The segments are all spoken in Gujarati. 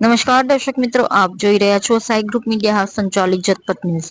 નમસ્કાર દર્શક મિત્રો, આપ જોઈ રહ્યા છો સાઈ ગ્રુપ મીડિયા હાઉસ સંચાલિત જતપત ન્યૂઝ.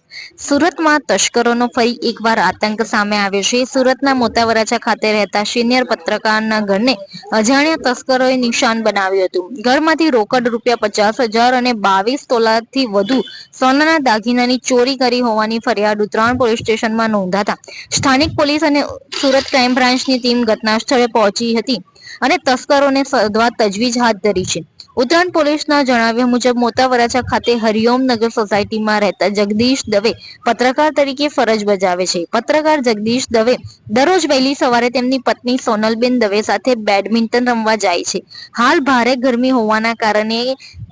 સુરતમાં તસ્કરોનો ફરી એકવાર આતંક સામે આવ્યો છે. સુરતના મોટા વરાછા ખાતે રહેતા સિનિયર પત્રકારના ઘરને અજાણ્યા તસ્કરોએ નિશાન બનાવ્યું હતું. ઘરમાંથી રોકડ રૂપિયા પચાસ હજાર અને બાવીસ તોલાથી વધુ સોનાના દાગીનાની ચોરી કરી હોવાની ફરિયાદ ઉત્તરાયણ પોલીસ સ્ટેશનમાં નોંધાતા સ્થાનિક પોલીસ અને સુરત ક્રાઇમ બ્રાન્ચની ટીમ ઘટના સ્થળે પહોંચી હતી અને તસ્કરોને શોધવા તજવીજ હાથ ધરી છે. ઉત્તરાયણ પોલીસના જણાવ્યા મુજબ મોટા ખાતે હરિઓમ નગર સોસાયટીમાં રહેતા જગદીશ દવે પત્રકાર તરીકે ફરજ બજાવે છે. પત્રકાર જગદીશ દવે દરરોજ વહેલી સવારે તેમની પત્ની સોનલબેન દવે સાથે બેડમિન્ટન રમવા જાય છે. હાલ ભારે ગરમી હોવાના કારણે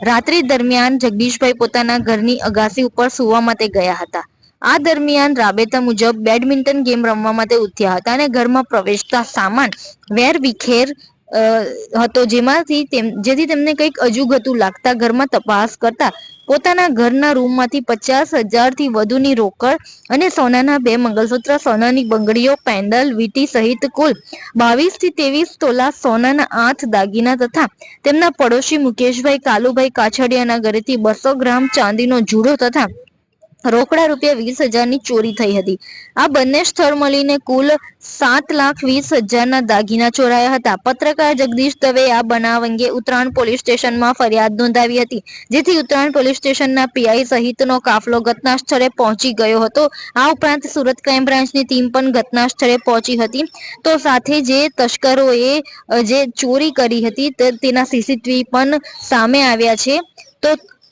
રાત્રિ દરમિયાન જગદીશભાઈ પોતાના ઘરની અગાસી ઉપર સુવા માટે ગયા હતા. આ દરમિયાન રાબેતા મુજબ બેડમિન્ટન ગેમ રમવા માટે ઉઠ્યા હતા અને ઘરમાં પ્રવેશતા સામાન, વેર, વિખેર હતો જેમાંથી તેમ- જેથી તેમને કંઈક અજુગતું લાગતા ઘરમાં તપાસ કરતા પોતાના ઘરના રૂમમાંથી પચાસ હજારથી વધુની રોકડ અને સોનાના બે મંગલસૂત્ર, સોનાની બંગડીઓ, પેન્ડલ, વીટી સહિત કુલ બાવીસથી ત્રેવીસ તોલા સોનાના આઠ દાગીના તથા તેમના પડોશી મુકેશભાઈ કાલુભાઈ કાછડિયાના ઘરેથી બસો ગ્રામ ચાંદીનો જુડો તથા રોકડા રૂપિયા વીસ હજારની ચોરી થઈ હતી. આ બંને સ્થળ મળીને કુલ સાત લાખ વીસ હજારના દાગીના ચોરાયા હતા. પત્રકાર જગદીશ દવે આ બનાવ અંગે ઉત્તરાયણ પોલીસ સ્ટેશનમાં ફરિયાદ નોંધાવી હતી, જેથી ઉત્તરાયણ પોલીસ સ્ટેશનના પીઆઈ સહિતનો કાફલો ઘટના સ્થળે પહોંચી ગયો હતો. આ ઉપરાંત સુરત ક્રાઇમ બ્રાન્ચની ટીમ પણ ઘટના સ્થળે પહોંચી હતી. તો સાથે જે તસ્કરોએ જે ચોરી કરી હતી તેના સીસીટીવી પણ સામે આવ્યા છે. તો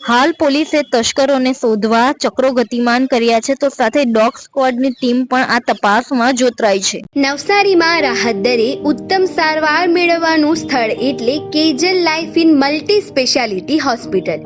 હાલ પોલીસે તસ્કરોને શોધવા ચક્રો ગતિમાન કર્યા છે, તો સાથે ડોગ સ્ક્વોડની ટીમ પણ આ તપાસમાં જોતરાઈ છે. નવસારીમાં રાહત દરે ઉત્તમ સારવાર મેળવવાનું સ્થળ એટલે Kejal life in multi speciality hospital.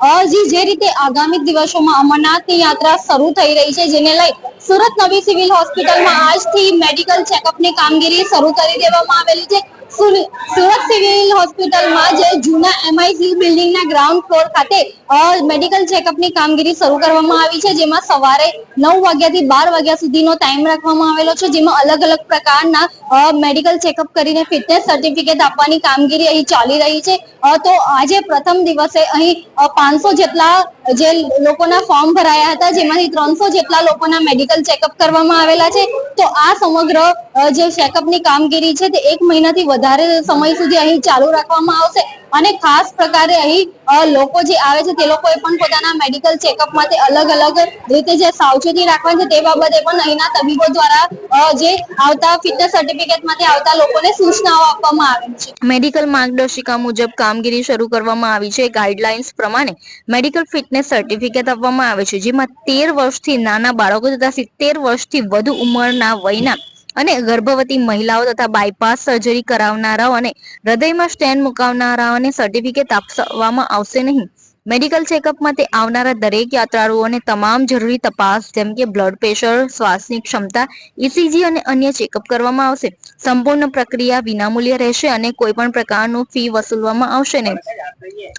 હજી જે રીતે આગામી દિવસોમાં અમરનાથની યાત્રા શરૂ થઈ રહી છે, જેને લઈ સુરત નવી સિવિલ હોસ્પિટલમાં આજથી મેડિકલ ચેકઅપની કામગીરી શરૂ કરી દેવામાં આવેલી છે. સુર- સુરત સિવિલ હોસ્પિટલમાં જે જૂના એમઆઈસી બિલ્ડિંગના ગ્રાઉન્ડ ફ્લોર ખાતે મેડિકલ ચેકઅપની કામગીરી શરૂ કરવામાં આવી છે, જેમાં સવારે નવ વાગ્યાથી બાર વાગ્યા સુધીનો ટાઈમ રાખવામાં આવેલો છે, જેમાં અલગ અલગ પ્રકારના મેડિકલ ચેકઅપ કરીને ફિટનેસ સર્ટિફિકેટ આપવાની કામગીરી અહીં ચાલી રહી છે. તો આજે પ્રથમ દિવસે અહીં પાંચસો જેટલા જે લોકોના ફોર્મ ભરાયા હતા, જેમાંથી ત્રણસો જેટલા લોકોના મેડિકલ ચેકઅપ કરવામાં આવેલા છે. તો આ સમગ્ર જે ચેકઅપની કામગીરી છે, તે એક મહિનાથી વધારે સમય સુધી અહીં ચાલુ રાખવામાં આવશે. અને ખાસ પ્રકારે અહીં લોકો જે આવે છે તે લોકોએ પણ પોતાના મેડિકલ ચેકઅપ માટે અલગ અલગ રીતે જે સાવચેતી રાખવાની છે તે બાબતે પણ અહીંના તબીબો દ્વારા જે આવતા ફિટનેસ સર્ટિફિકેટ માટે આવતા લોકોને સૂચનાઓ આપવામાં આવી છે. મેડિકલ માર્ગદર્શિકા મુજબ કામગીરી શરૂ કરવામાં આવી છે. ગાઈડલાઇન્સ પ્રમાણે મેડિકલ ફિટનેસ સર્ટિફિકેટ આપવામાં આવે છે, જેમાં તેર વર્ષથી નાના બાળકો તથા સિત્તેર વર્ષથી વધુ ઉંમરના વયના અને ગર્ભવતી મહિલાઓ તથા બાયપાસ સર્જરી કરાવનારાઓ અને હૃદયમાં સ્ટેન્ડ મુકાવનારાઓને સર્ટિફિકેટ આપવામાં આવશે નહીં. મેડિકલ ચેકઅપ માટે આવનારા દરેક યાત્રાળુઓને તમામ જરૂરી તપાસ, જેમ કે બ્લડ પ્રેશર શ્વાસની ક્ષમતા ઇસીજી અને અન્ય ચેકઅપ કરવામાં આવશે. સંપૂર્ણ પ્રક્રિયા વિનામૂલ્ય રહેશે અને કોઈ પણ પ્રકારનું ફી વસૂલવામાં આવશે નહીં.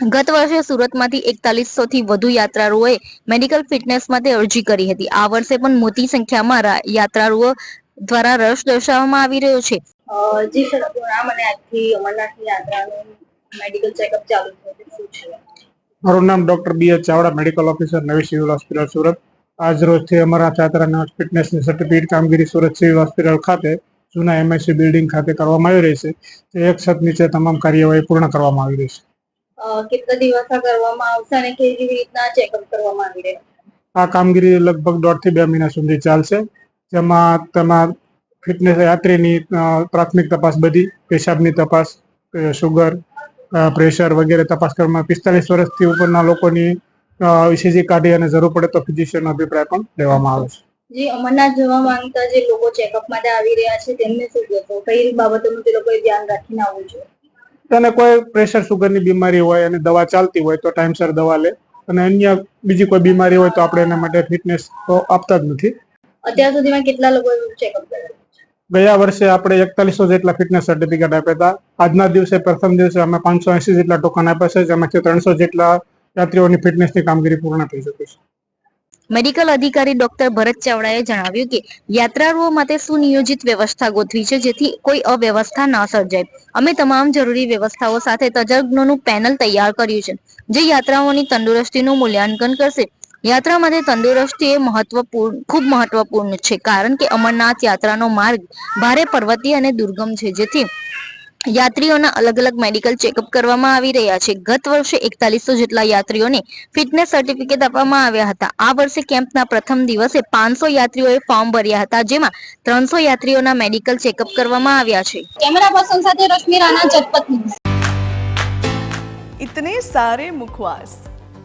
ગત વર્ષે સુરતમાંથી એકતાલીસો થી વધુ યાત્રાળુઓએ મેડિકલ ફિટનેસ માટે અરજી કરી હતી. આ વર્ષે પણ મોટી સંખ્યામાં યાત્રાળુઓ દ્વારા રસ દર્શાવવામાં આવી રહ્યો છે. જી સર નામ અને આજથી અમરનાથની યાત્રાનું મેડિકલ ચેકઅપ ચાલુ છે? મારું નામ doctor B H Chavda medical officer નવી સિવિલ હોસ્પિટલ સુરત. આજ રોજથી અમારા યાત્રાના ફિટનેસની સર્ટિફિકેટ કામગીરી સુરત સિવિલ હોસ્પિટલ ખાતે જૂના એમએસસી બિલ્ડિંગ ખાતે કરવામાં આવી રહી છે. તે એક છત નીચે તમામ કાર્યવાહી પૂર્ણ કરવામાં આવી રહી છે. અ, કેટલા દિવસ કરવામાં આવશે અને કેવી રીતના ચેકઅપ કરવામાં આવી રહ્યા આ કામગીરી લગભગ દોઢથી બે મહિના સુધી ચાલશે. જેમાં તમાર ફિટનેસ યાત્રીની પ્રાથમિક તપાસ બધી પેશાબની તપાસ સુગર પ્રેશર વગેરે તપાસ કરવામાં પિસ્તાલીસ વર્ષથી ઉપરના લોકોની ઇસીજી કાઢી અને જરૂર પડે તો ફિઝિશિયનનો અભિપ્રાય પણ લેવામાં આવે છે. જે અમરનાથ જવા માંગતા જે લોકો ચેકઅપ માટે આવી રહ્યા છે તેમને શું કહેશો કઈ બાબતોનું તે લોકોએ ધ્યાન રાખીને આવવું જોઈએ? અને કોઈ પ્રેશર સુગરની બીમારી હોય અને દવા ચાલતી હોય તો ટાઈમસર દવા લે અને અન્ય બીજી કોઈ બીમારી હોય તો આપણે એના માટે ફિટનેસ તો આપતા જ નથી. અત્યાર સુધીમાં કેટલા લોકો ચેકઅપ કર્યા ગયા વર્ષે આપણે એકતાલીસો જેટલા ફિટનેસ સર્ટિફિકેટ આપ્યા હતા. આજના દિવસે પ્રથમ દિવસે અમે પાંચસો એસી જેટલા ટોકન આપ્યા છે જેમાંથી ત્રણસો જેટલા યાત્રીઓની ફિટનેસની કામગીરી પૂર્ણ થઈ ચૂકી છે. મેડિકલ અધિકારી ડોક્ટર ભરત ચાવડાએ જણાવ્યું કે યાત્રાળુઓ માટે સુનિયોજિત વ્યવસ્થા ગોઠવી છે જેથી કોઈ અવ્યવસ્થા ન સર્જાય. અમે તમામ જરૂરી વ્યવસ્થાઓ સાથે તજજ્ઞોનું પેનલ તૈયાર કર્યું છે જે યાત્રાઓની તંદુરસ્તીનું મૂલ્યાંકન કરશે. યાત્રા માટે તંદુરસ્તી એ મહત્વપૂર્ણ ખૂબ મહત્વપૂર્ણ છે કારણ કે અમરનાથ યાત્રાનો માર્ગ ભારે પર્વતીય અને દુર્ગમ છે જેથી યાત્રીઓના અલગ અલગ મેડિકલ ચેકઅપ કરવામાં આવી રહ્યા છે. ગત વર્ષે એકતાલીસો જેટલા યાત્રીઓને ફિટનેસ સર્ટિફિકેટ આપવામાં આવ્યા હતા. આ વર્ષે કેમ્પના પ્રથમ દિવસે પાંચસો યાત્રીઓએ ફોર્મ ભર્યા હતા જેમાં ત્રણસો યાત્રીઓના મેડિકલ ચેકઅપ કરવામાં આવ્યા છે. કેમેરા પર્સન સાથે રશ્મિ રાણા જતપત ઇતને સારે મુખવાસ.